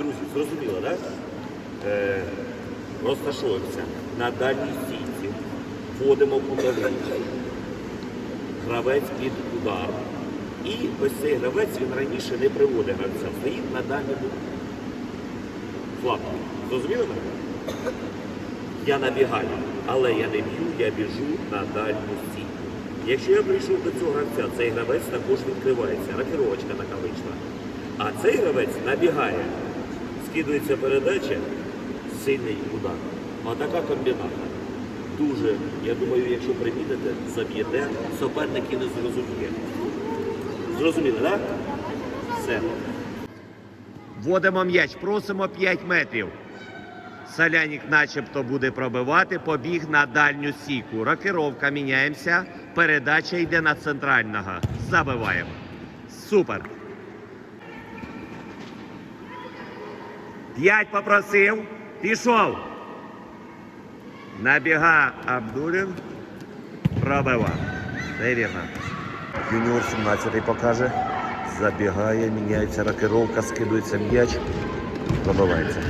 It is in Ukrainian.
Друзі, зрозуміло, так? Е, розташуємося на дальній стійці, вводимо кутовий, гравець під удар. І ось цей гравець він раніше не приводить гравця, стоїть на дальньому флангу. Зрозуміли мене? Я набігаю, але я не б'ю, я біжу на дальню стійку. Якщо я прийшов до цього гравця, цей гравець також відкривається, рокіровочка така вийшла. А цей гравець набігає, скидується передача, сильний удар. Отака комбіната. Дуже, я думаю, якщо примітите, заб'єте, суперник і не зрозуміє. Зрозуміли, так? Все. Вводимо м'яч, просимо 5 метрів. Салянік начебто буде пробивати, побіг на дальню сіку. Рокировка міняємося. Передача йде на центрального. Забиваємо. Супер. П'ять попросив. Пішов. Набіга Абдулін. Пробивав. Це вірно. Юніор 17 покаже. Забігає, міняється рокировка, скидується м'яч. Пробивається.